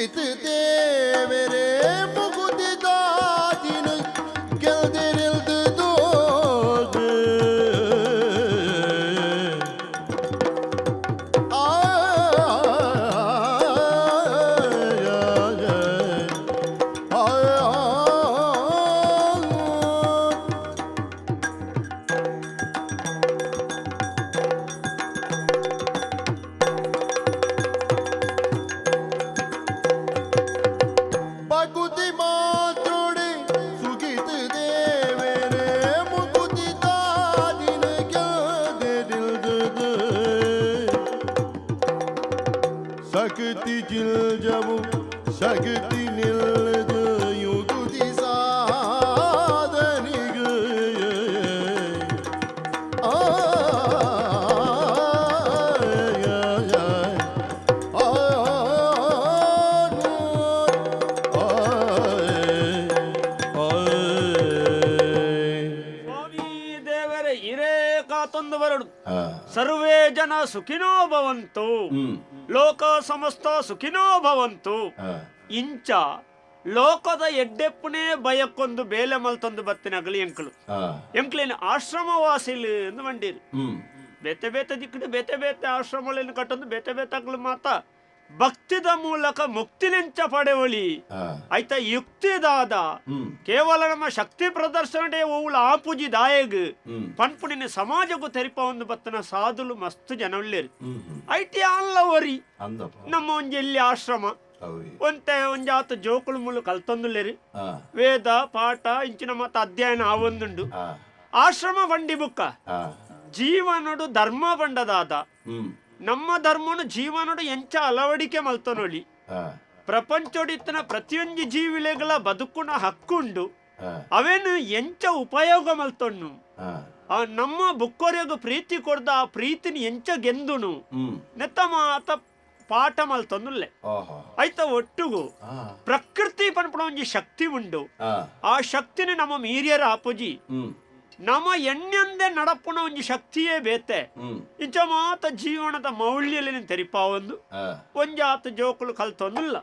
ಸುಗಿತು ದೇವರೇ يحكي الجبو شاقدين الدي وقدي زادني ஆ ಸರ್ವೇ ಜನ ಸುಖಿನೋ ಭವಂತು. ಲೋಕ ಸಮಸ್ತ ಸುಖಿನೋ ಭವಂತು. ಇಂಚ ಲೋಕದ ಎಡ್ಡೆಪ್ಪನೇ ಭಯಕ್ಕೊಂದು ಬೇಲೆ ಮಲ್ತೊಂದು ಬತ್ತಿನ ಅಗಲಿ ಎಂಕಳು. ಎಂಕ್ಲೇನು ಆಶ್ರಮವಾಸಿಲು ಎಂದು ಮಂಡೀರು. ಬೇತೆ ಬೇತೆ ದಿಕ್ಕಿಡು ಬೇತೆ ಬೇತೆ ಆಶ್ರಮಗಳನ್ನು ಕಟ್ಟೊಂದು ಬೇತೆ ಬೇತೆ ಮಾತ. ಭಕ್ತಿದ ಮೂಲಕ ಮುಕ್ತಿನೆಂಚ ಪಡೆವಳಿ. ಆಯ್ತಾ ಯುಕ್ತಿದಾದ ಕೇವಲ ನಮ್ಮ ಶಕ್ತಿ ಪ್ರದರ್ಶನಡೆ ಓವುಳ ಆಪುಜಿ ದಾಯಗ್. ಪನ್ಪುಡಿನ ಸಮಾಜಕ್ಕೂ ತೆರಿಪ ಒಂದು ಬತ್ತನ ಸಾಧುಲು ಮಸ್ತ್ ಜನ ಉಳ್ಳೇರು ಐಟಿ ಅಲ್ಲವರಿ. ನಮ್ಮ ಒಂಜಿ ಎಲ್ಲಿ ಆಶ್ರಮ. ಒಂತೆ ಒಂಜಾತ ಜೋಕುಳ ಮುಳು ಕಲ್ತೊಂದುಲ್ಲೇರಿ. ವೇದ ಪಾಠ ಇಂಚಿನ ಮತ್ತ ಅಧ್ಯಯನ ಆವೊಂದುಂಡು. ಆಶ್ರಮ ಬಂಡಿ ಬುಕ್ಕ. ಜೀವನಡು ಧರ್ಮ ಬಂಡದಾದ. ನಮ್ಮ ಧರ್ಮನು ಜೀವನಡು ಎಂಚ ಅಳವಡಿಕೆ ಮಲ್ತನೊಳಿ. ಪ್ರಪಂಚೊಡಿತನ ಪ್ರತಿಯೊಂದು ಜೀವಿಲೆಗಳ ಬದುಕುನ ಹಕ್ಕುಂಡು. ಅವೇನು ಎಂಚ ಉಪಯೋಗ ಮಲ್ತೊಣ್ಣು. ಆ ನಮ್ಮ ಬುಕ್ಕೊರೆಗೂ ಪ್ರೀತಿ ಕೊಡ್ದ ಆ ಪ್ರೀತಿನ ಎಂಚ ಗೆಂದುನು ನೆತ್ತ ಮಾತ ಪಾಠ ಮಲ್ತೊಂದುಲ್ಲೆ ಆಯ್ತ ಒಟ್ಟುಗು. ಪ್ರಕೃತಿ ಪನ್ಪುಣ ಒಂಜಿ ಶಕ್ತಿ ಉಂಡು. ಆ ಶಕ್ತಿನ ನಮ್ಮ ಮೀರಿಯರ ಆಪುಜಿ ನಮ್ಮ ಎಣ್ಣೆಂದೆ ನಡಪುನ ಒಂಜಿ ಶಕ್ತಿಯೇ ಬೇತೆ. ಇಂಚ ಮಾತ ಜೀವನದ ಮೌಲ್ಯಲಿನ ತೆರಿಪಾವೊಂದು ಒಂದು. ಆತ ಜೋಕುಲು ಕಲ್ತೊಂದಿಲ್ಲ.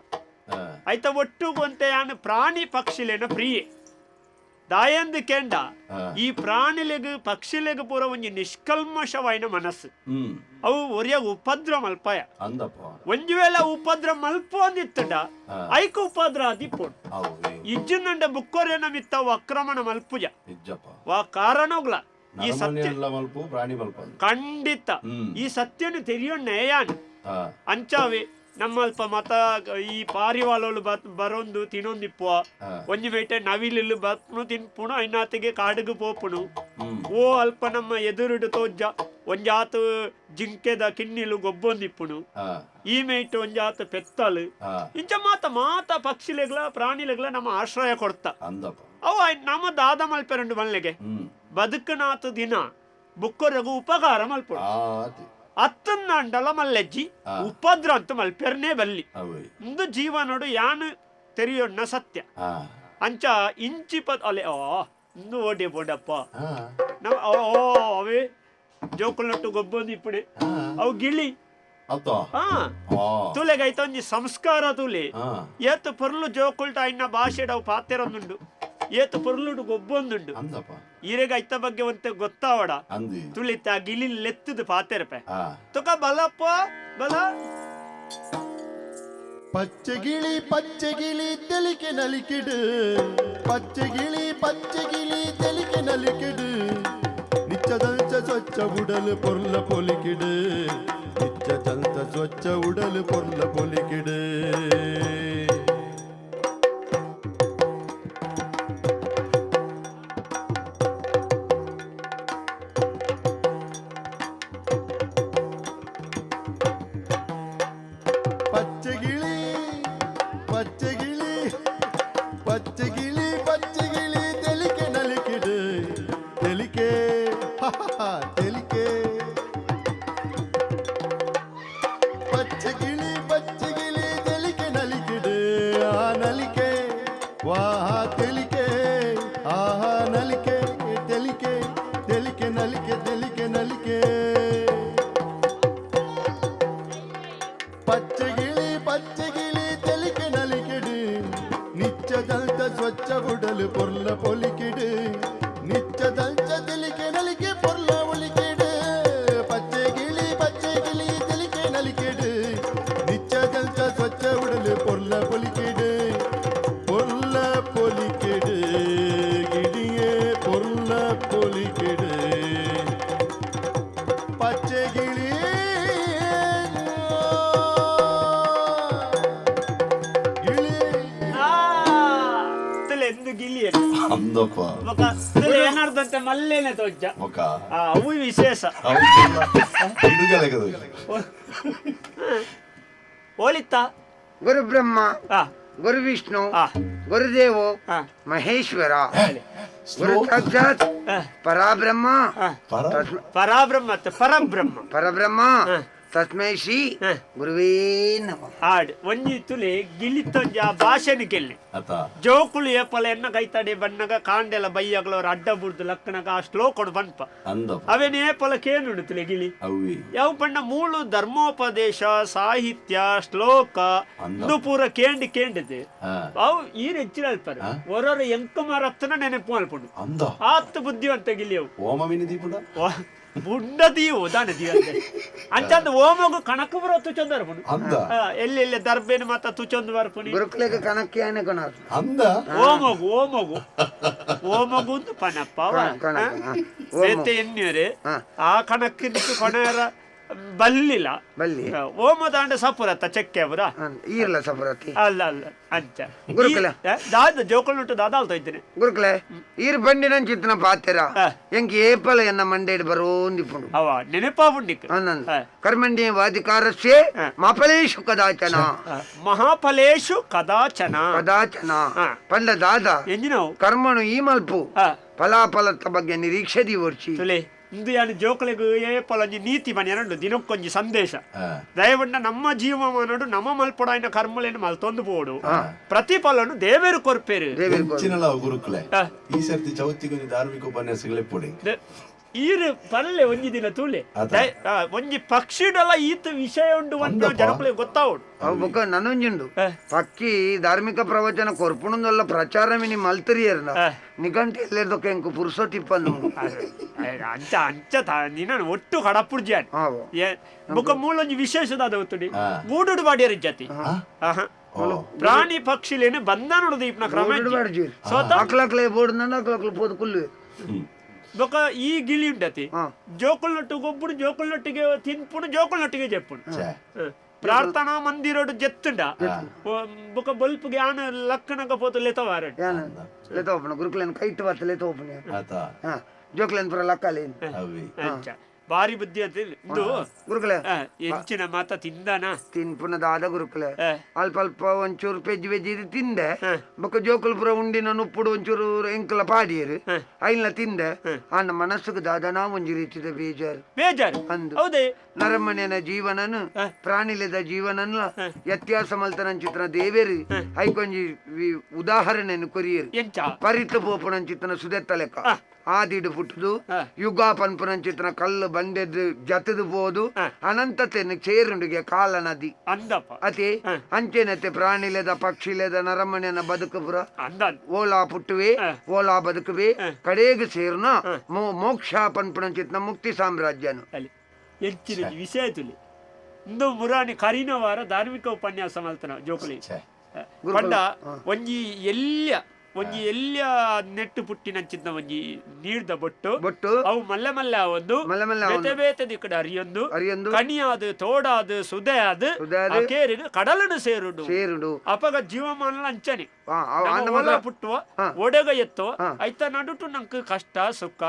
ಆಯ್ತ ಒಟ್ಟು ಅಂತ ಯಾನು ಪ್ರಾಣಿ ಪಕ್ಷಿಲೇನ ಪ್ರಿಯೆ. ದಾಯಂದು ಕೆಂಡ. ಈ ಪ್ರಾಣಿಲೆಗ್ ಪಕ್ಷಿಲೆಗ್ ಪೂರ ಒಂಜಿ ನಿಷ್ಕಲ್ಮಶವಾಯಿನ ಮನಸ್ಸು. ಅವು ಒರಿಯ ಉಪದ್ರ ಮಲ್ಪಾಯ. ಒಂಜಿ ವೇಳೆ ಉಪದ್ರ ಮಲ್ಪೊಂದಿತ್ತಡ ಐಕ ಉಪದ್ರ ಆದಿಪ್ಪೋಡು ಇಜ್ಜುನಂಡ ಬುಕ್ಕೋರೇನ ನಮಿತ್ತ ಅಕ್ರಮಣ ಮಲ್ಪುಜ. ವಾ ಕಾರಣಗಳ ಈ ಸತ್ಯ ಖಂಡಿತ. ಈ ಸತ್ಯನು ತೆರೆಯೋ ನಯಾನ್ ಅಂಚಾವೆ ನಮ್ಮಲ್ಪ ಮತ ಈ ಪಾರಿವಾಳು ಬತ್ ಬರೊಂದು ತಿನ್ನೊಂದಿಪ್ಪುವ ಒಂಜಿ ಬೇಟೆ ನವಿಲು ಬತ್ನು ತಿನ್ಪುಣ ಐನಾತಿಗೆ ಕಾಡುಗು ಪೋಪುಣು. ಓ ಅಲ್ಪ ನಮ್ಮ ಎದುರುಡು ತೋಜ್ಜ ಒಂಜಾತ ಜಿಂಕೆದ ಕಿನ್ನಿಲು ಗೊಬ್ಬೊಂದಿಪ್ಪುಣು ಈ ಮೇಟ್ ಒಂಜಾತ ಪೆತ್ತಲು. ಇಂಚ ಮಾತ ಮಾತ ಪಕ್ಷಿಲೆಗ್ಲ ಪ್ರಾಣಿಲೆಗ್ಲ ನಮ್ಮ ಆಶ್ರಯ ಕೊಡ್ತ. ಅವ ನಮ್ಮ ದಾದ ಮಲ್ಪೆರಂಡು ಮಲ್ಲೆಗೆ. ಬದುಕನಾಥ ಬದುಕನಾತು ದಿನ ರಗು ಉಪಕಾರ ಮಲ್ಪುಡು ಆತಿ ಅತ್ತನ್ನ ಅಂಡಲ ಮಲ್ಲೆಜ್ಜಿ. ಉಪದ್ರ ಅಂತ ಮಲ್ಪೆರ್ನೇ ಬಲ್ಲಿ. ಇಂದು ಜೀವನೋಡು ಯಾನು ತೆರಿಯೋಣ್ಣ ಸತ್ಯ. ಅಂಚ ಇಂಚಿ ಪದ್ ಅಲೆ ಓ ಇಂದು ಓಡಿ ಬೋಡಪ್ಪ. ಹಾ ನಮ್ಮ ಓ ಓ, ಅವೇ ಜೋಕುಲೊಟ್ಟು ಗೊಬ್ಬೊಂದು ಇಪ್ಪುಡೆ. ಅವು ಗಿಳಿ. ಹಾ ತುಲೆಗೈತ ಒಂಜಿ ಸಂಸ್ಕಾರ ತುಲೆ. ಏತು ಪೊರ್ಲು ಜೋಕುಲ್ಟ ಇನ್ನ ಭಾಷೆಡ್ ಅವು ಪಾತೆರೊಂದುಂಡು. ಏತ ಪೊರ್ಲುಡು ಗೊಬ್ಬೊಂದುಂಡು. ಈರೆಗ ಐತ ಬಗ್ಗೆ ಒಂತೆ ಗೊತ್ತಾವಡ. ತುಳಿತ ಗಿಲಿ ಲೆತ್ತದ ಪಾತೆರಪೆ. ತುಕ ಬಲಪ್ಪ ಬಲ. பச்சைகிளி பச்சைகிளி தெளிக்க நலிக்கிடு பச்சைகிளி பச்சைகிளி தெளிக்க நலிக்கிடு நிச்சதஞ்ச சொச்ச உடல் பொருள பொலிக்கிடு நிச்சதஞ்ச சொச்ச உடல் பொருள பொலிக்கிடு பச்சையில் ಗಿಳಿಯಲ್ಲಿ ಅಂದಪ್ಪ ಬೊಕ ಏನಾರ್ದಂತೆ ಮಲ್ಲೇನೆ ತೊಜ್ಜ. ಬೊಕ ಆ ಅವು ವಿಶೇಷ. ಓಲಿತ್ತ ಗುರು ಬ್ರಹ್ಮ ಗುರು ವಿಷ್ಣು ಗುರುದೇವೋ ಮಹೇಶ್ವರ. ಗುರು ಸಾಕ್ಷಾತ್ ಪರಾಬ್ರಹ್ಮ. ಪರಾಬ್ರಹ್ಮ ಪರಬ್ರಹ್ಮ. ಪರಬ್ರಹ್ಮ. ತಸ್ಮೈ ಶ್ರೀ ಗುರುವೇ ನಮಃ. ಆಡ್ ಒಂಜಿ ತುಲೆ ಗಿಲಿತ್ತೊಂಜ ಭಾಷೆನ ಕೆಲ್ಲಿ. ಜೋಕುಳು ಏಪಲ ಎನ್ನ ಕೈತಡೆ ಬಣ್ಣಗ ಕಾಂಡೆಲ ಬೈಯಗಳವ್ರ ಅಡ್ಡ ಬುಡ್ದು ಲಕ್ಕನಗ ಆ ಶ್ಲೋಕಡು ಬನ್ಪ ಅಂದಪ್ಪ ಏಪಲ ಕೇನುಡು ತುಲೆ ಗಿಳಿ. ಅವಿ. ಯಾವ ಬಣ್ಣ ಮೂಳು ಧರ್ಮೋಪದೇಶ ಸಾಹಿತ್ಯ ಶ್ಲೋಕ ಅಂದು. ಇದು ಪೂರ ಕೇಂಡಿ ಕೇಂಡಿದೆ. ಹಾ. ಅವು ಈ ಹೆಚ್ಚಿನ ಅಲ್ಪರು ಹೊರವರು ಎಂಕುಮಾರ್ ಹತ್ತನ ನೆನಪು ಆತ್ ಬುದ್ಧಿವಂತ ಗಿಲಿ ಅವು. ಓಮ ವಿನಿ ದೀಪುಂಡ ಬುಡ್ಡದಿಯು ದಾನೆ ದಿವಂದೆ ಅಂಚಂದ ಓಮಗು ಕಣಕು ಬರೋ ತುಚೊಂದರ ಬುಡು ಅಂದ ಎಲ್ಲಿ ಎಲ್ಲಿ ದರ್ಬೇನ ಮತ್ತ ತುಚೊಂದು ಬರ್ಪುನಿ ಗುರುಕುಲಕ್ಕೆ ಕಣಕ್ಕೆ ಏನೆ ಕೊಣ ಅಂದ ಓಮಗು ಓಮಗು ಓಮಗು ಅಂತ ಪನಪ್ಪ ಸೇತೆ ಎನ್ನಿಯರೆ ಆ ಕಣಕ್ಕೆ ಕೊನೆಯರ ಬಲ್ಲಿಲ್ಲ. ಬಲ್ಲಿ. ಓಮದಾಂಡ ಸಪುರತ್ತ ಚೆಕ್ಕೆ ಅವರ? ಇರಲ್ಲ ಸಪುರತಿ ಅಲ್ಲ ಅಲ್ಲ ಅಂಚ. ಗುರುಕುಲ. ದಾದ ಜೋಕಲ್ ಉಂಟು ದಾದ ಅಲ್ತ ಇದ್ದೇನೆ. ಗುರುಕುಲೆ ಈರ್ ಬಂಡಿನ ಚಿತ್ತನ ಪಾತೆರ. ಎಂಕ್ ಏಪಲ ಎನ್ನ ಮಂಡೇಡ್ ಬರೋಂದಿಪ್ಪುಂಡು ಅವ ನೆನಪಾವುಂಡಿಕ್. ಕರ್ಮಂಡಿ ವಾದಿಕಾರಸ್ಯೆ ಹ. ಕದಾಚನ. ಮಹಾಫಲೇಶು ಕದಾಚನ. ಕದಾಚನ. ಪಂಡ ದಾದ ಎಂಜಿನವು? ಕರ್ಮನು ಈ ಮಲ್ಪು ಫಲಾಫಲದ ಬಗ್ಗೆ ನಿರೀಕ್ಷೆ ದಿವರ್ಚಿ ತುಲೆ ಇಂದು ಯಾನು ಜೋಕುಲೆಗ್ ಏಪಲೊಂಜಿ ನೀತಿ ಮನೆ ಉಂಡು ದಿನಕ್ಕೊಂಜಿ ಸಂದೇಶ. ದಯವಣ್ಣ ನಮ್ಮ ಜೀವಮಾನಡು ನಮ್ಮ ಮಲ್ಪಡಾಯಿನ ಕರ್ಮಲೇನು ಮಲ್ತೊಂದು ಬೋಡು ಪ್ರತಿಫಲನು ದೇವರು ಕೊರ್ಪೇರು. ಗುರುಕುಲೆ ಈ ಸರ್ತಿ ಚೌತಿ ಧಾರ್ಮಿಕ ಉಪನ್ಯಾಸಗಳೇ ಪುಡಿ ಈರು ಪಲ್ಲೆ ಒಂಜಿ ದಿನ ತೂಲೆ ಆ, ಒಂಜಿ ಪಕ್ಷಿಡಲ ಈತ ವಿಷಯ ಉಂಡು ಅಂತ ಜನಪ್ಲೆ ಗೊತ್ತಾ ಉಂಡು ಅವು ಬೊಕ್ಕ ನನೊಂಜುಂಡು ಪಕ್ಕಿ ಧಾರ್ಮಿಕ ಪ್ರವಚನ ಕೊರ್ಪುಣದಲ್ಲ ಪ್ರಚಾರ ಮಿನಿ ಮಲ್ತರಿಯರ್ನ. ಆ. ನಿಘಂಟು ಎಲ್ಲದಕ್ಕೆ ಎಂಕು ಪುರುಸೋಟಿಪ್ಪನ್ನು ಅಂಚ ಅಂಚ ತ- ಒಟ್ಟು ಕಡಪುಡ್ಜಿ ಅನ್ ಹಾವು ಬೊಕ ಮೂಲೊಂಜಿ ವಿಶೇಷದಾದ ಒತ್ತುಡಿ ಹಾ. ಗೂಡುಡು ಬಾಡಿಯರ್ ಜಾತಿ ಆಹಾ. ಪ್ರಾಣಿ ಪಕ್ಷಿಲೇನು ಬಂಧನ ದೀಪ್ನ ಕ್ರಮ ಇಜ್ಜಿ. ಸೋತ? ಆಕ್ಲಾಕ್ಲೆ ಬೋರ್ಡ್ ನನ್ನ ಆಕ್ಲಾಕ್ಲೆ ಕುಲ್ಲು. ఒక ఈ గిలి ఉండతి జోకుల నొట్టు గొప్పుడు జోకుల నొట్టికి తిన్పుడు జోకుల నొట్టికి చెప్పుడు ప్రార్థన మందిరోడు జత్తుండ ఒక బల్పు గ్యాన లక్కనక పోతు లేతవారడు లేతోపన గురుకులను కైట్ వత్త లేతోపన జోకులను పుర లక్కలేను ಬಾರಿ ಬುದ್ಧಿ ಅಂತ ಇದು ಹೆಚ್ಚಿನ ಮಾತ ತಿಂದಾನ? ತಿನ್ಪುನದಾದ ಗುರುಕುಲೆ. ಅಲ್ಪ ಅಲ್ಪ ಒಂಚೂರು ಪೆಜ್ ವೆಜ್ ಇದು ತಿಂದೆ. ಬಕ್ಕ ಜೋಕುಲ್ಪುರ ಉಂಡಿನ ನುಪ್ಪುಡು ಒಂಚೂರು ಎಂಕಲ ಪಾಡಿಯರು ಐನ್ಲ ತಿಂದೆ. ಅನ್ನ ನಮ್ಮ ಮನಸ್ಸಿಗೆ ದಾದ ನಾ ಒಂಜಿ ರೀತಿದ ಬೇಜಾರು. ಬೇಜಾರು? ಅಂದು. ನರಮನೆಯ ಜೀವನನು ಪ್ರಾಣಿಲದ ಜೀವನನು ವ್ಯತ್ಯಾಸ ಚಿತ್ರ ದೇವೇರಿ. ಐಕೊಂಜಿ ಉದಾಹರಣೆಯನ್ನು ಕೊರಿಯರು. ಪರಿತ ಪೋಪಣಂಚಿತನ ಸುದೆತ್ತ ಲೆಕ್ಕ ಆದಿಡು ಪುಟ್ಟದು. ಯುಗ ಚಿತ್ರ ಕಲ್ಲು ಬಂದೆದ್ದು ಜತದು ಬೋದು. ಅನಂತತೆಯನ್ನು ಚೇರುಂಡಿಗೆ ಕಾಲ ನದಿ ಅತಿ ಅಂಚೆನತೆ ಪ್ರಾಣಿಲೆದ ಪಕ್ಷಿಲೆದ ನರಮಣ್ಯನ ಬದುಕುಪುರ. ಅಂದ ಓಲಾ ಪುಟ್ಟುವೆ ಓಲಾ ಬದುಕುವೆ. ಕಡೆಗೆ ಸೇರ್ನ ಮೋ- ಮೋಕ್ಷ ಪನ್ಪುರ ಚಿತ್ರ ಮುಕ್ತಿ ಸಾಮ್ರಾಜ್ಯನು. ವಿಷಯ ತುಲಿ. ಇಂದು ಮುರಾಣಿ ಕರಿನವಾರ ಧಾರ್ಮಿಕ ಉಪನ್ಯಾಸ ಮಾಡ್ತಾನೆ ಜೋಕುಲಿ. ಪಂಡ ಒಂಜಿ ಎಲ್ಯ ಒಂಜಿ ಎಲ್ಲ ನೆಟ್ಟು ಪುಟ್ಟಿನಂಚಿದ್ದ ಒಂಜಿ ನೀಡ್ದ ಬೊಟ್ಟು. ಬೊಟ್ಟು. ಅವು ಮಲ್ಲ ಮಲ್ಲ ಒಂದು ಮಲ್ಲ ಮಲ್ಲ ಬೇತೆ ಬೇತೆ ದಿಕ್ಕಡ ಅರಿಯೊಂದು. ಅರಿಯೊಂದು. ಕಣಿಯಾದ ತೋಡಾದ ಸುದೆಯಾದು ಕೇರಿಗೆ ಕಡಲನು ಸೇರುಡು. ಸೇರುಡು. ಅಪಗ ಜೀವಮಾನ ಅಂಚನೆ. ಪುಟ್ಟುವ ಒಡೆಗ ಎತ್ತೋ ಐತ ನಡುಟು ನಂಗೆ ಕಷ್ಟ ಸುಖ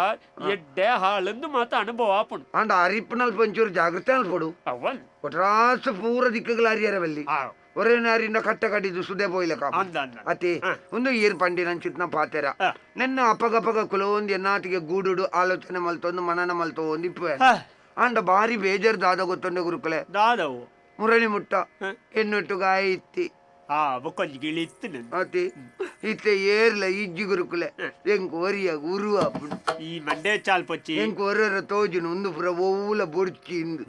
ಎಡ್ಡೆ ಹಾಳಂದು ಮಾತ ಅನುಭವ ಆಪುಂಡು ಅಂಡ ಅರಿಪ್ಪನಲ್ಲಿ ಒಂಚೂರು ಜಾಗೃತಿ ಅನ್ಪಡು. ಅವನ್. ಒಟ್ರಾಸ ಪೂರ ದಿಕ್ಕಗಳ ಅರಿಯರವಲ್ಲಿ. ஒரே நேரின் கட்ட கடிது சுதே ಅತಿ ಒಂದು ಏರ್ ಪಂಡಿ ನಂಚಿತ್ನ ಪಾತೆರ ನಿನ್ನ ಅಪ್ಪಗಪ್ಪಗ ಕುಲವೊಂದು ಎನ್ನಾತಿಗೆ ಗೂಡುಡು ಆಲೋಚನೆ ಮಲ್ತೊಂದು ಮನನ ಮಲ್ತೋ ಒಂದು ಆಂಡ ಬಾರಿ ಬೇಜಾರ್ ದಾದ ಗೊತ್ತೊಂಡೆ ಗುರುಕುಲೆ ದಾದವು ಮುರಳಿ ಮುಟ್ಟ ಎನ್ನುಟ್ಟು ಗಾಯ ಇತ್ತಿ ಅತಿ ಇತ್ತೆ ಏರ್ಲ ಇಜ್ಜಿ ಗುರುಕುಲೆ ಎಂಕ್ ಒರಿಯ ಉರುವ ಈ ಮಂಡೆ ಚಾಲ್ಪಚ್ಚಿ ಎಂಕ್ ಒರ್ರ ತೋಜಿನ ಒಂದು ಪುರ ಒವ್ವುಲ ಬೊಡ್ಚಿ ಇಂದು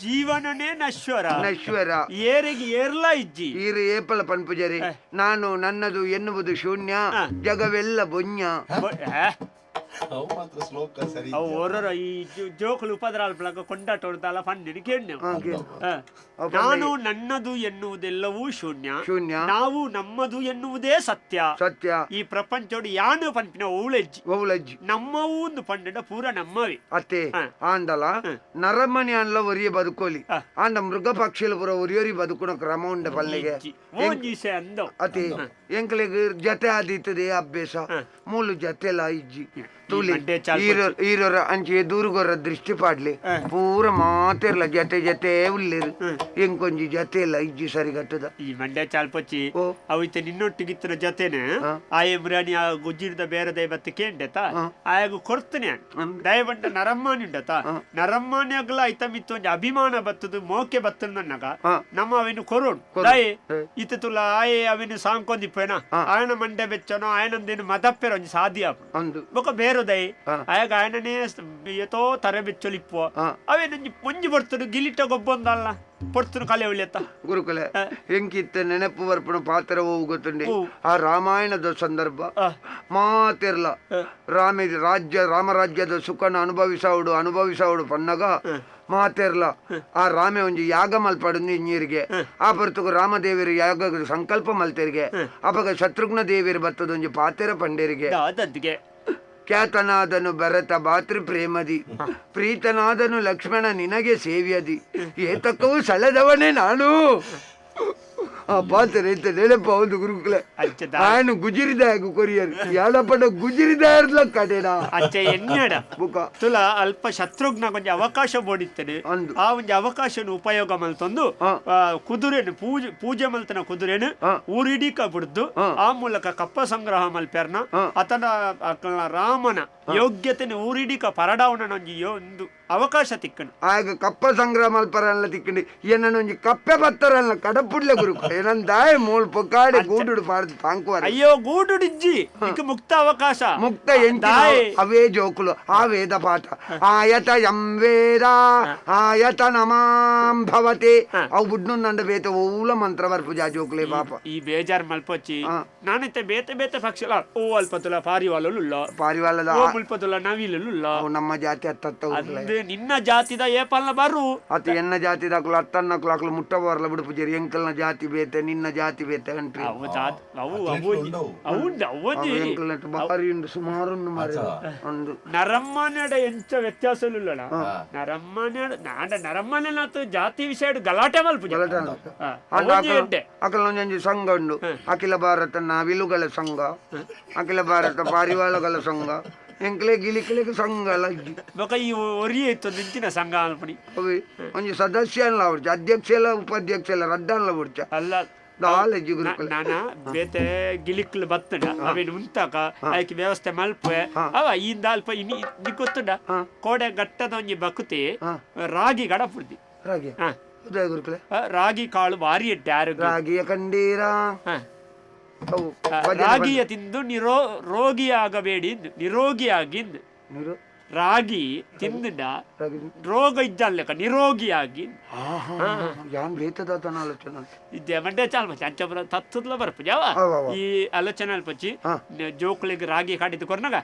ಜೀವನನೇ ನಶ್ವರ. ನಶ್ವರ. ಏರಿಗೆ ಏರ್ಲ ಇಜ್ಜಿ. ಈರು ಏಪಲ ಪನ್ಪುಜರಿ. ನಾನು ನನ್ನದು ಎನ್ನುವುದು ಶೂನ್ಯ. ಜಗವೆಲ್ಲ ಬೊನ್ಯ. ಬ-? ಅವು ಮಾತ್ರ ಶ್ಲೋಕ ಸರಿ ಅವು ಓರೋರ ಈ ಜೋ- ಜೋಕುಲು ಉಪದ್ರಾಲ್ಪಳಗ ಕೊಂಡಾಟ ಹೊಡೆದಲ್ಲ ಫಂಡಿನ ಕೇಳಿ ಹಾಗೆ. ನಾನು ನನ್ನದು ಎನ್ನುವುದೆಲ್ಲವೂ ಶೂನ್ಯ. ಶೂನ್ಯ. ನಾವು ನಮ್ಮದು ಎನ್ನುವುದೇ ಸತ್ಯ. ಸತ್ಯ. ಈ ಪ್ರಪಂಚೋಡು ಯಾನು ಪಂಪಿನ ಓಳೆಜ್ಜಿ ಒವ್ಲಜ್ಜಿ ನಮ್ಮವೂ ಒಂದು ಪಂಡಡ ಪೂರ ನಮ್ಮವೇ. ಅತ್ತೆ ಆಂಡಲ ಆಂದಲ ನರಮಣಿ ಅನ್ಲ ಒರಿಯ ಬದುಕೋಲಿ. ಹ. ಆಂಡ ಮೃಗ ಪಕ್ಷಿಲ ಪುರ ಒರಿಯೋರಿ ಬದುಕುನ ಕ್ರಮ ಉಂಡ ಪಲ್ಲಿಗೆ ಇಜ್ಜಿ. ಓಂಜಿಸೆ ಅಂದೋ ಅತಿ ಎಂಕ್ಲೆಗ್ ಜತೆ ಆದಿತ್ತದೆ ಅಭ್ಯಾಸ. ಮೂಲು ಜತೆಲ ಇಜ್ಜಿ. ತುಲಿ ಈರೋರ ಅಂಚೆ ದೂರುಗೊರ ದೃಷ್ಟಿ ಪಾಡ್ಲಿ. ಪೂರ ಮಾತಿರ್ಲ ಜತೆ ಜತೆ ಉಳ್ಳೇರು ಎಂಕೊಂಜಿ ಜತೆ ಇಲ್ಲ ಇಜ್ಜಿ ಸರಿಗಟ್ಟದ ಈ ಮಂಡ್ಯ ಚಾಲ್ಪಚ್ಚಿ ಅವಿತೆ ನಿನ್ನೊಟ್ಟಿಗಿತ್ತಿನ ಜೊತೆನೆ ಆ ಆಯ ಮುರಾಣಿ ಆ ಗುಜ್ಜಿರ್ದ ಬೇರೆ ದೈವತ್ತೆ ಕೇಂಡೆತ. ಆಯಾಗ ಕೊರ್ತನೆ. ದಯವಂಡ ನರಮ್ಮಾನಿ ಉಂಡತ. ನರಮ್ಮಾನ್ಯಾಗಲ ಐತ ಮಿತ್ತು ಒಂಜಿ ಅಭಿಮಾನ ಬತ್ತದು ಮೋಕೆ ಬತ್ತನಗ ಹ. ನಮ್ಮ ಅವನು ಕೊರೋಣ. ದಯೆ. ಹೇ. ಇತ್ತ ತುಲ ಆಯೆ ಅವಿನ ಸಾಂಕೊಂದಿಪ್ಪೇನ. ಆಯನ ಮಂಡೆ ಬೆಚ್ಚನೋ ಆಯನಂದೇನು ಮದಪ್ಪೆರ ಒಂಜಿ ಸಾಧ್ಯ ಬೊಕ ಬೇರು ಆಯಾಗ ಆಯನನೇ ಏತೋ ತರೆ ಬೆಚ್ಚೊಲಿಪ್ಪುವ. ಅವೇ ನಂಜಿ ಪೊಂಜಿ ಬರ್ತಡು ಗಿಲಿಟ ಗೊಬ್ಬಂದಲ್ಲ? ಪೊರ್ತುನು ಕಲೆ ಉಳಿಯತ್ತ ಗುರುಕುಲೆ ಹೆಂಗಿತ್ತ ನೆನಪು ಬರ್ಪಣ ಪಾತ್ರ ಹೋಗುತ್ತಂಡಿ. ಗೊತ್ತುಂಡೆ ಆ ರಾಮಾಯಣದ ಸಂದರ್ಭ. ಮಾತಿರ್ಲ. ರಾಮ ರಾಜ್ಯ ರಾಮರಾಜ್ಯದ ಸುಖನ ಅನುಭವಿಸಾವುಡು ಅನುಭವಿಸಾವುಡು ಪನ್ನಗ. ಮಾತಿರ್ಲ. ಆ ರಾಮೆ ಒಂಜಿ ಯಾಗ ಮಲ್ಪಡು ನೀರಿಗೆ ಆ ಪರ್ತುಗು ರಾಮದೇವಿರು ಯಾಗ ಸಂಕಲ್ಪ ಮಲ್ತೆರಿಗೆ. ಅಪಗ ಶತ್ರುಘ್ನ ದೇವಿರು ಬರ್ತದೊಂಜಿ ಪಾತೆರ ಪಂಡೇರಿಗೆ. ಖ್ಯಾತನಾದನು ಭರತ ಭಾತೃ ಪ್ರೇಮದಿ. ಪ್ರೀತನಾದನು ಲಕ್ಷ್ಮಣ ನಿನಗೆ ಸೇವ್ಯದಿ. ಏತಕ್ಕೂ ಸಲದವನೇ ನಾನು. ಐತೆ ನೆನಪ ಹೌದು ಗುರುಕುಲೆ. ಅಂಚದ? ನಾನು ಗುಜಿರಿದಾಯಕ ಕೊರಿಯರ್. ಯಾಡಪ್ಪನ ಗುಜಿರಿದಾಯರ್ಲ ಕಡೆಡ ಅಚ್ಚೆ ಎನ್ನಡ ಬುಕ ತುಲ ಅಲ್ಪ ಶತ್ರುಘ್ನ ಒಂಜಿ ಅವಕಾಶ ಬೋಡಿತ್ತನೆ. ಆ ಒಂದು ಅವಕಾಶನ ಉಪಯೋಗ ಮಲ್ತೊಂದು ಕುದುರೆನು ಪೂಜೆ ಪೂಜೆ ಮಲ್ತನ ಕುದುರೆನು ಊರಿಡಿ ಊರಿಡಿಕ ಬಿಡ್ದು. ಆ ಮೂಲಕ ಕಪ್ಪ ಸಂಗ್ರಹ ಮಲ್ಪೆರ್ನ ಆತನ ರಾಮನ ಯೋಗ್ಯತೆನ ಊರಿಡಿಕ ಪರಡಾವನ ಒಂಜಿ ಒಂದು ಅವಕಾಶ ತಿಕ್ಕಣ ಆಗ ಕಪ್ಪ ಸಂಗ್ರಹ ಮಲ್ಪರಲ್ಲ ತಿಕ್ಕಣಿ ಏನೊಂಜಿ ಕಪ್ಪೆ ಬತ್ತರಲ್ಲ ಕಡಪುಡ್ಲೆ ಗುರುಕುಲೆ. ಏನನ್ ದಾಯ ಮೂಲ್ ಪೊಕ್ಕಾಡಿ ಗೂಡುಡು ಪಾಡ್ದು ತಾಂಕುವರ. ಅಯ್ಯೋ ಗೂಡುಡಿಜ್ಜಿ ಇಕ ಮುಕ್ತ ಅವಕಾಶ. ಮುಕ್ತ ಎಂಚಿನ ದಾಯೆ. ಅವೇ ಜೋಕುಲು ಆ ವೇದ ಪಾಠ ಆಯತ ಎಂ ವೇದ ಆಯತ ನಮಾಂ ಭವತೆ. ಅವು ಬುಡ್ನು ನಂಡ ಬೇತ ಓಲ ಮಂತ್ರ ಬರ್ಪುಜ ಆ ಜೋಕುಲೆ ಪಾಪ. ಈ ಬೇಜಾರ್ ಮಲ್ಪೊಚ್ಚಿ. ಹ. ನಾನಿತ್ತೆ ಬೇತೆ ಬೇತೆ ಪಕ್ಷಲ. ಓ ಅಲ್ಪ ತುಲ ಪಾರಿವಾಲುಲ್ಲ ಪಾರಿವಾಳದ ಓ ಮುಲ್ಪ ತುಲ ನವಿಲುಲ್ಲ. ಅವು ನಮ್ಮ ಜಾತಿ ಹತ್ತತ್ತ ಹೋಗ್ಲೆ. ಅಂದ್ ನಿನ್ನ ಜಾತಿದ ಏಪಲ್ನ ಬರು ಅತ ಎನ್ನ ಜಾತಿ ದಾಕಲು ಹತ್ತನ್ನ ಕ್ಲಾಕ್ಲು ಮುಟ್ಟ ಬರಲ ಬಿಡು ಪೂಜಾರಿ. ಎಂಕಲ್ನ ಜಾತಿ ಬೇತೆ ನಿನ್ನ ಜಾತಿ ಬೇತೆ ಕಂಟ್ರಿ ಅವು ಅವು ಅವು ಅವು ಬಾರಿ ಉಂಡು ಸುಮಾರು ಉಂಡು ಮಾರೆ ಒಂದು. ನರಮ್ಮನೆಡ ಎಂಚ ವ್ಯತ್ಯಾಸಲುಲ್ಲಣ ನರಮ್ಮನೆ ನಾಡ ನರಮ್ಮನೆನಾತು ಜಾತಿ ವಿಷಯ ಗಲಾಟೆ ಮಲ್ಪು ಅವಧಿ ಅಕಲ ಒಂಜೊಂಜಿ ಸಂಘ ಉಂಡು ಅಖಿಲ ಭಾರತ ನಾವಿಲುಗಳ ಸಂಘ. ಅಖಿಲ ಭಾರತ ಪಾರಿವಾಳಗಳ ಸಂಘ. ಎಂಕ್ಲೆ ಗಿಲಿಕ್ಲೆಗ್ ಸಂಘ ಅಲ್ಲ ಇಜ್ಜಿ ಬೊಕ ಈ ಒರಿ ಇತ್ತು ನಿಂಚಿನ ಸಂಘ ಅಲ್ಪಣಿ ಅವಿ ಒಂಜಿ ಸದಸ್ಯ ಅಲ್ಲ ಅವ್ರು ಅಧ್ಯಕ್ಷ ಎಲ್ಲ ಉಪಾಧ್ಯಕ್ಷ ಎಲ್ಲ ರಡ್ಡ ಅಲ್ಲ ಬಿಡ್ಚ ಅಲ್ಲ ದಾಲ ಇಜ್ಜಿ ಗುರುಕುಲ ನಾನ ಬೇತೆ ಗಿಲಿಕ್ಲು ಬತ್ತಡ ಅವೇನು ಉಂತಾಕ ಅದಕ್ಕೆ ವ್ಯವಸ್ಥೆ ಮಲ್ಪೆ ಅವ ಇಂದ ಅಲ್ಪ ಇನಿ ನಿ ಗೊತ್ತುಂಡ ಹ. ಕೋಡೆ ಗಟ್ಟದ ಒಂಜಿ ಬಕುತಿ ಹ. ರಾಗಿ ಗಡಪುಡ್ದಿ ರಾಗಿ ಹ. ಉದಯ ಗುರುಕುಲೆ ಆ, ರಾಗಿ ಕಾಳು ಭಾರಿ ಎಡ್ಡೆ ಆರೋಗ್ಯ ರಾಗಿಯ ಕಂಡೀರ ಹ. ಅವು ಆ, ಭಜನೆ ರಾಗಿಯ ತಿಂದು ನಿರೋ ರೋಗಿಯಾಗಬೇಡಿ ನಿರೋಗಿಯಾಗಿ ನೀರು ರಾಗಿ ತಿಂದ ರೋಗ. ಇದ್ದಲ್ಲಕ ನಿರೋಗಿಯಾಗಿ ಯಾನ್ ಬೇತದಾತನ ಆಲೋಚನೆ? ಇದ್ದೆ ಚಾಲ್ ಮಚ್ಚ ಅಂಚ ತತ್ತದ್ಲ. ಈ ಆಲೋಚನೆ ಅಲ್ಪಚ್ಚಿ. ಜೋಕ್ಳಿಗೆ ರಾಗಿ ಕಾಡಿದ್ದು ಕೊರ್ನಾಗ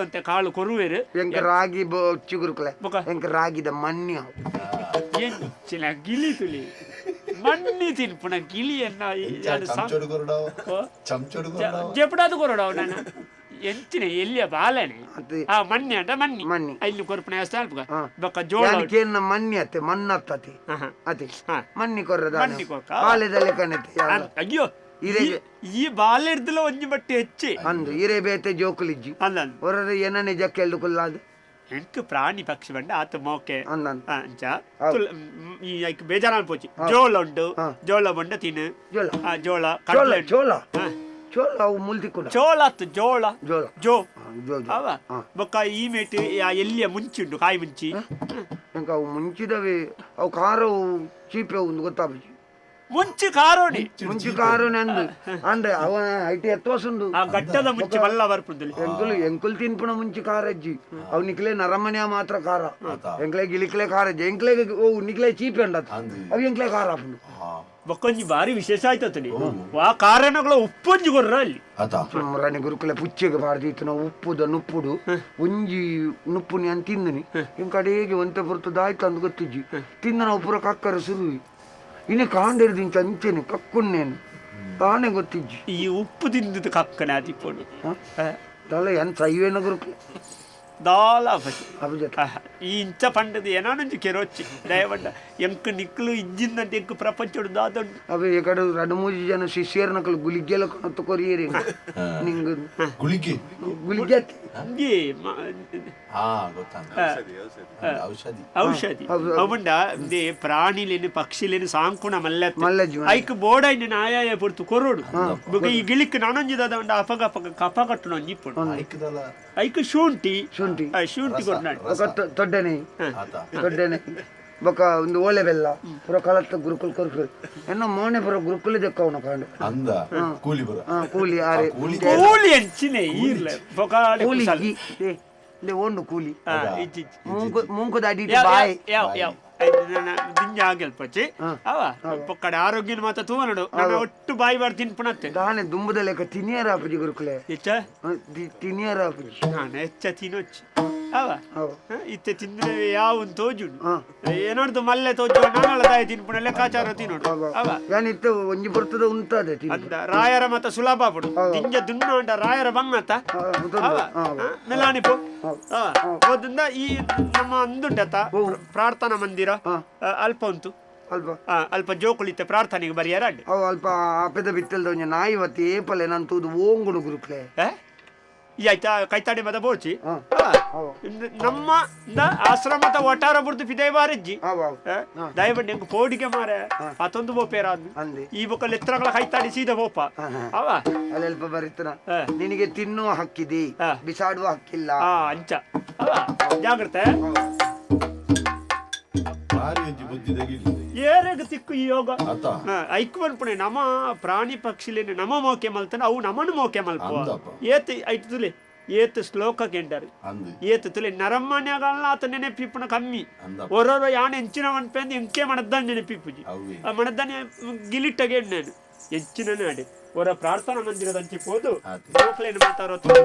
ಅಂತ ಕಾಳು ಕೊರುವೇರು. ಎಂಕ ರಾಗಿ ಚಿಗುರುಕಲೆ? ಎಂಕ ರಾಗಿದ ಮನ್ಯ ಗಿಲಿ ತುಳಿ. ಮಣ್ಣಿ ತಿನ್ಪುಣ ಗಿಲಿಯನ್ನ ಈ ಎರಡು ಸಂ- ಚಮಚೋಡು ಕೊರಡಾವ ಓ, ಚಮಚೋಡು ಜ- ಕೊರಡಾವ ಜಪಡಾದು ಕೊರಡವು ನಾನು ಎಂಚಿನ ಎಲ್ಲಿಯ ಬಾಲನೆ ಅದೇ ಆ ಮಣ್ಣಿ ಅಂತ ಮಣ್ಣಿ ಮಣ್ಣಿ ಇಲ್ಲಿ ಕೊರ್ಪಣೆ ಅಷ್ಟ ಅಲ್ಪ ಹಾ. ಬೊಕ್ಕ ಜೋಳ ಯಾನಕೇನ ಮನ್ಯ ಅತ್ತೆ ಮಣ್ಣತ್ತತಿ ಹ, ಹ. ಅತಿ ಹಾ. ಮಣ್ಣಿ ಕೊರ್ರದ ಮಣ್ಣಿ ಕೊರ್ಕ. ಬಾಲ್ಯದಲ್ಲಿ ಕಣತೆ ಅನ್- ಅಯ್ಯೋ ಇದೇ- ಈ- ಈ ಬಾಲ್ಯ ಇರ್ದಿಲ್ಲ ಒಂಜಿ ಬಟ್ಟೆ ಹೆಚ್ಚಿ ಅಂದು ಇರೆ ಬೇತೆ ಜೋಕುಲಿಜ್ಜಿ ಅಂದ ಹೊರದ ಏನ ನಿಜ ಕೆಲ್ದು ಕುಲ್ಲಾದು ಎಂಟು ಪ್ರಾಣಿ ಪಕ್ಷಿ ಬಂಡ ಆತ ಮೋಕೆ. ಅಂದಂತ ಆ, ಅಂಚ ತುಲ್- ಮ್, ಈ ಐಕ್ ಬೇಜಾರ ಪೋಚಿ. ಜೋಳ ಉಂಡು ಜೋಳ ಬಂಡ ತಿನ್ನು. ಜೋಳ. ಆ, ಜೋಳ ಚೋಳ ಕಡ್ಲೆ ಚೋಳ ಅತ್ತು ಜೋಳ ಜೋಳ ಜೋ. ಅವ. ಬೊಕ್ಕ ಈ ಮೇಟ್ ಎಲ್ಲಿಯ ಮುಂಚಿ ಉಂಡು ಕಾಯಿ ಮುಂಚಿ. ಅವು ಮುಂಚಿದವೆ ಅವು ಖಾರವು ಚೀಪೆ ಒಂದು ಗೊತ್ತಾಗ್ಬಿಚ್ಚಿ ಮುಂಚಿ ಕಾರೋಣಿ. ಮುಂಚಿ ಕಾರು ನಂದು ಅಂದ್ರೆ ಅವ ಐಟಿ ಎತ್ತೋಸಂದು ಆ ಗಟ್ಟದ ಮುಂಚಿ ಮಲ್ಲ ಬರ್ಪುದಲ್ಲಿ ಎಂಕುಲು ಎಂಕುಲು ತಿನ್ಪುಣ ಮುಂಚಿ ಕಾರಜ್ಜಿ. ಅವ್ ನಿಕ್ಲೆ ನರಮನೆಯ ಮಾತ್ರ ಕಾರ. ಎಂಕ್ಲೆ ಗಿಲಿಕ್ಲೆ ಕಾರಜ್ಜಿ. ಎಂಕ್ಲೆ ಓ ನಿಕ್ಲೆ ಚೀಪ್ ಎಂಡತ್. ಅವ್ ಎಂಕ್ಲೆ ಕಾರ ಆಪುಂಡು. ಹಾ. ಬೊಕ್ಕೊಂಜಿ ಬಾರಿ ವಿಶೇಷ ಆಯ್ತತನಿ. ವಾ ಕಾರಣಗಳ ಉಪ್ಪೊಂಜಿ ಗೊರ್ರ ಅಲ್ಲಿ. ಆತ. ಗುರುಕುಲ ಗುರುಕುಲೆ ಪುಚ್ಚೆಗೆ ಬಾರ್ದಿತ್ತು ನಾವು ಉಪ್ಪುದ ನುಪ್ಪುಡು. ಒಂಜಿ ನುಪ್ಪುನಿ ಅಂತ ತಿಂದನಿ. ಇಂಕಡೆಗೆ ಒಂತೆ ಒಂತೆ ಬರ್ತದಾಯ್ತು ಅಂದ್ ಗೊತ್ತಿಜ್ಜಿ. ತಿಂದ ನಾವು ಪೂರ ಕಕ್ಕರ ಸುರುವಿ. ಇನ್ನು ಕಾಂಡಿರ್ದು ಇಂಚ ಅಂಚೆನೆ ಕಕ್ಕುಣ್ಣೇನು ತಾನೇ ಗೊತ್ತಿಜ್ಜಿ ಈ ಉಪ್ಪು ತಿಂದದ ಕಕ್ಕನೆ ಆದಿಪ್ಪಡು ತಲೆ ಎಂತ ಇವೇನ ಗುರುಕುಲೆ ದಾಲ ಫಸ್ಟ್ ಅಭಿಜತ್ ಈ ಇಂಚ ಪಂಡದ ಏನಾನೊಂಜಿ ಕೆರೊಚ್ಚಿ ದಯವಂಡ ಎಂಕ್ ನಿಕ್ಲು ಇಜ್ಜಿಂದಂತೆ ಎಂಕ್ ಪ್ರಪಂಚಡು ದಾದೊಂಡು ಅವೆ ಈ ಕಡೆ ಎರಡು ಮೂರು ಜನ ಶಿಷ್ಯರ್ ನಕಲು ಗುಲಿಗೆಲ್ಲ ಕಣತ್ತು ಕೊರಿಯರಿ ನಿಂಗ ಗುಳಿಗೆ ಗುಲಿಗೆ ಹಂಗೆ ಮ- ಹಾ ಗೊತ್ತಾಂದ ಔಷಧಿ ಔಷಧಿ. ಅವಂಡ ದೇ ಪ್ರಾಣಿಲೇನು ಪಕ್ಷಿಲೇನು ಸಾಂಕುಣ ಐಕ್ ಐಕ್ ಬೋಡೈನ ನಾಯಾಯ ಪೊರ್ತು ಕೊರೋಡು. ಬೊಕ ಈ ಗಿಳಿಕ್ ನಾನೊಂಜಿದಾದ ಉಂಡ ಅಪಗ ಅಪಗ ಕಪ ಕಟ್ಟುನ ಒಂಜಿ ಐಕ್ ಶುಂಠಿ. ಶುಂಠಿ. ಶುಂಠಿ ಬೊಕ ತೊಡ್ಡೆನೆ ಆತ. ತೊಡ್ಡೆನೆ ಬೊಕ ಒಂದು ಓಲೆ ಬೆಲ್ಲ. ಪುರ ಕಲತ್ತ ಗುರುಕುಲ್ ಕೊರ್ಕುಲ್. ಎನ್ನ ಮೋನೆ ಪುರ ಗುರುಕುಲ್ ದೆಕ್ಕವನ ಕಾಂಡು. ಅಂದ. ಕೂಲಿ ಬರ ಕೂಲಿ ಆರೆ. ಕೂಲಿ ಕೂಲಿ. ಎಂಚಿನೆ ಈರ್ಲ ಬೊಕಾಡೆ ಕೂಲಿ. ಕುಸಲ್. wonno kuuli ಇಲ್ಲಿ ಒಂದು ಕೂಲಿ ಹಾ ಇಜ್ಜಿ ಇಜ್ಜಿ. ಮುಂಕು ಮುಂಕು ದಾಡಿ ಯಾವ ಬಾಯ್ ಯಾವ ಯಾವ ದಿಂಜ ಆಗಲ್ಪಚ್ಚಿ ಅವ ಪೊಕ್ಕಡೆ ಆರೋಗ್ಯನ ಮಾತ ತೂವನಡು ನನ್ನ ಒಟ್ಟು ಬಾಯಿ ಬಾರ್ ತಿನ್ಪುಣತ್ತೆ ದಾನೆ ದುಂಬದ ಲೆಕ್ಕ ತಿನಿಯರ ಆಪುಜಿ ಗುರುಕುಲೆ ಹೆಚ್ಚ ತಿನಿಯರ ಆಪುಜಿ ನಾನು ಹೆಚ್ಚ ತಿನ್ನೊಚ್ಚಿ ಅವ ಇತ್ತೆ ತಿಂದ್ರೆ ಯಾವನ್ ತೋಜುಂಡು ಏನೋಡ್ದು ಮಲ್ಲೆ ತೋಜು ನಾಳೆ ತಾಯಿ ತಿನ್ಪುಣ ಲೆಕ್ಕಾಚಾರ ತಿನ್ನೋಡು ಅವ ಒಂಜಿ ಬರ್ತದ ಉಂಟದೆ ಅಂದ ರಾಯರ ಮತ ಸುಲಭ ಪಡು. ದಿಂಜ ದುನ್ನೋಂಡ ರಾಯರ ಬಂಗತ. ಅವ ಹ, ಮೆಲಾನಿ ಪೋ. ಅವ ಹೋದಿಂದ ಈ ನಮ್ಮ ಅಂದುಂಡತ ಪ್ರಾರ್ಥನಾ ಮಂದಿರ ಅಲ್ಪ ಉಂಟು. ಅಲ್ಪ. ಅಲ್ಪ ಜೋಕುಳಿತೆ ಪ್ರಾರ್ಥನೆಗೆ ಬರಿಯಾರ ಅಡ್ಡಿ ಅಲ್ಪ ಅಪ್ಪದ ಬಿತ್ತಲ್ದ ಒಂಜಿ ನಾಯಿ ಇವತ್ತು ಏಪಲೆ ನಂತೂದು ತೂದು ಓಂಗುಡು ಗುರುಕ್ಲೆ? ಈ ಆಯ್ತಾ ಕೈತಾಡಿ ಮದ ಬೋಚಿ ನಮ್ಮ ಆಶ್ರಮದ ಒಟ್ಟಾರ ಬುಡ್ದು ಪಿದೇ ಬಾರಿಜ್ಜಿ ದಯವಿಟ್ಟು ಎಂಗ್ ಪೋಡಿಗೆ ಮಾರೆ. ಅತೊಂದು ಬೋಪೇರ ಈ ಬೊಕ್ಕ ಎತ್ತರಗಳ ಕೈತಾಡಿ ಸೀದ ಬೋಪ. ಅವ ಅಲ್ಪ ಬರೀತನ. ನಿನಗೆ ತಿನ್ನುವ ಹಕ್ಕಿದಿ. ಬಿಸಾಡುವ ಹಕ್ಕಿಲ್ಲ. ಅಂಚ. ಅವ ಜಾಗ್ರತೆ. ಬುದ್ಧಿ ತೆಗಿಲಿ ಏರೆಗ ತಿಕ್ಕು ಈ ಯೋಗ. ಆತ? ಐಕ್ ಬರ್ಪುಣೆ ನಮ ಪ್ರಾಣಿ ಪಕ್ಷಿಲೇನೆ ನಮ ಮೋಕೆ ಮಲ್ತನ ಅವು ನಮನು ಮೋಕೆ ಅಂದಪ್ಪ. ಏತ್ ಐಟ್ ತುಲೆ ಏತ್ ಶ್ಲೋಕ ಕೆಂಡರ್. ಏತ್ ತುಲೆ ನರಮ್ಮನ್ಯಾಗಲ್ಲ ಆತ ನೆನಪಿಪ್ಪುನ ಕಮ್ಮಿ. ಓರೋರೋ ಯಾಣ ಎಂಚಿನ ಮನ್ಪೆಂದು ಎಂಕೆ ಮಣದ್ದಾನೆ ನೆನೆಪಿಪ್ಪುಜಿ. ಆ ಮಣದ್ದಾನೆ ಗಿಲಿಟ್ಟಗೆ ನಾನು. ಹೆಚ್ಚಿನ ನಾಡೆ ಅವರ ಪ್ರಾರ್ಥನಾ ಮಂದಿರದ ಹಂಚಿ ಹೋದು ಮೋಕ್ಲೇನು ಮಾತಾಡೋ ತುಂಬ